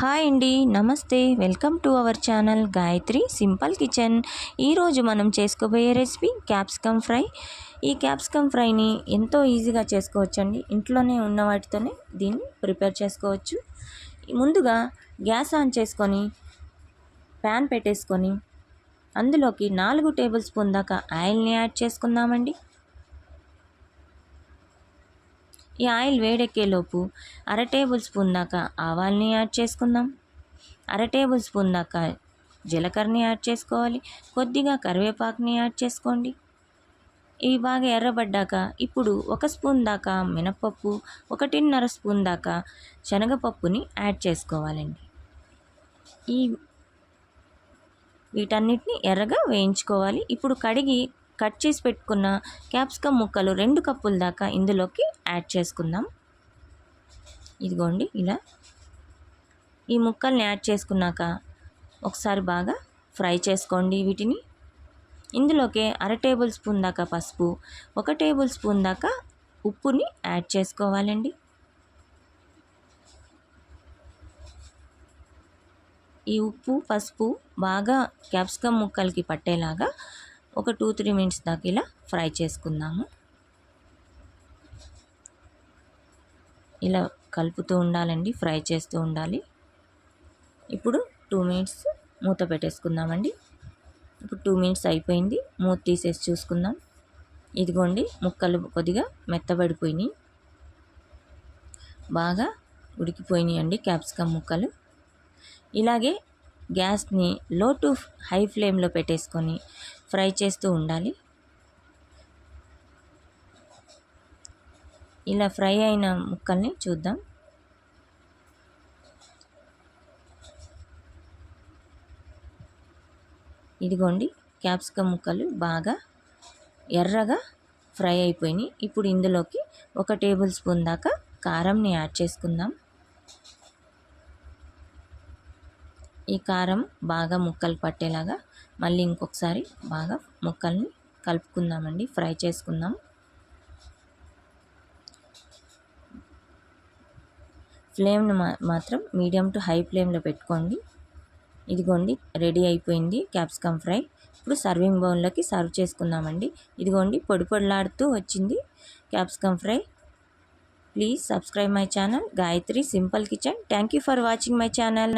Hi అండి నమస్తే. Welcome to our channel Gayatri simple kitchen. ఈరోజు మనం చేసుకోబోయే రెసిపీ క్యాప్సికమ్ ఫ్రై. ఈ క్యాప్సికమ్ ఫ్రైని ఎంతో ఈజీగా చేసుకోవచ్చండి. ఇంట్లోనే ఉన్న వాటితోనే దీన్ని ప్రిపేర్ చేసుకోవచ్చు. ముందుగా గ్యాస్ ఆన్ చేసుకొని ప్యాన్ పెట్టేసుకొని అందులోకి నాలుగు టేబుల్ స్పూన్ దాకా ఆయిల్ని యాడ్ చేసుకుందామండి. ఈ ఆయిల్ వేడెక్కేలోపు అర టేబుల్ స్పూన్ దాకా ఆవాల్ని యాడ్ చేసుకుందాం. అర టేబుల్ స్పూన్ దాకా జీలకర్రని యాడ్ చేసుకోవాలి. కొద్దిగా కరివేపాకుని యాడ్ చేసుకోండి. ఇవి బాగా ఎర్రబడ్డాక ఇప్పుడు ఒక స్పూన్ దాకా మినపప్పు ఒకటిన్నర స్పూన్ దాకా శనగపప్పుని యాడ్ చేసుకోవాలండి. ఈ వీటన్నిటిని ఎర్రగా వేయించుకోవాలి. ఇప్పుడు కడిగి కట్ చేసి పెట్టుకున్న క్యాప్సికమ్ ముక్కలు రెండు కప్పుల దాకా ఇందులోకి యాడ్ చేసుకుందాం. ఇదిగోండి ఇలా. ఈ ముక్కల్ని యాడ్ చేసుకున్నాక ఒకసారి బాగా ఫ్రై చేసుకోండి వీటిని. ఇందులోకే అర టేబుల్ స్పూన్ దాకా పసుపు ఒక టేబుల్ స్పూన్ దాకా ఉప్పుని యాడ్ చేసుకోవాలండి. ఈ ఉప్పు పసుపు బాగా క్యాప్సికమ్ ముక్కలకి పట్టేలాగా ఒక టూ త్రీ మినిట్స్ దాకా ఇలా ఫ్రై చేసుకుందాము. ఇలా కలుపుతూ ఉండాలండి ఫ్రై చేస్తూ ఉండాలి. ఇప్పుడు టూ మినిట్స్ మూత పెట్టేసుకుందామండి. ఇప్పుడు టూ మినిట్స్ అయిపోయింది మూత తీసేసి చూసుకుందాం. ఇదిగోండి ముక్కలు కొద్దిగా మెత్తబడిపోయినాయి. బాగా ఉడికిపోయినాయి అండి క్యాప్సికమ్ ముక్కలు. ఇలాగే గ్యాస్ని లో టు హై ఫ్లేమ్లో పెట్టేసుకొని ఫ్రై చేస్తూ ఉండాలి. ఇలా ఫ్రై అయిన ముక్కల్ని చూద్దాం. ఇదిగోండి క్యాప్సికమ్ ముక్కలు బాగా ఎర్రగా ఫ్రై అయిపోయినాయి. ఇప్పుడు ఇందులోకి ఒక టేబుల్ స్పూన్ దాకా కారంని యాడ్ చేసుకుందాం. ఈ కారం బాగా ముక్కలు పట్టేలాగా మళ్ళీ ఇంకొకసారి బాగా ముక్కల్ని కలుపుకుందామండి ఫ్రై చేసుకుందాం. ఫ్లేమ్ని మా మాత్రం మీడియం టు హై ఫ్లేమ్లో పెట్టుకోండి. ఇదిగోండి రెడీ అయిపోయింది క్యాప్సికమ్ ఫ్రై. ఇప్పుడు సర్వింగ్ బౌల్లోకి సర్వ్ చేసుకుందామండి. ఇదిగోండి పొడి పొడిలాడుతూ వచ్చింది capsicum fry. Please subscribe my channel. Gayatri simple kitchen. Thank you for watching my channel.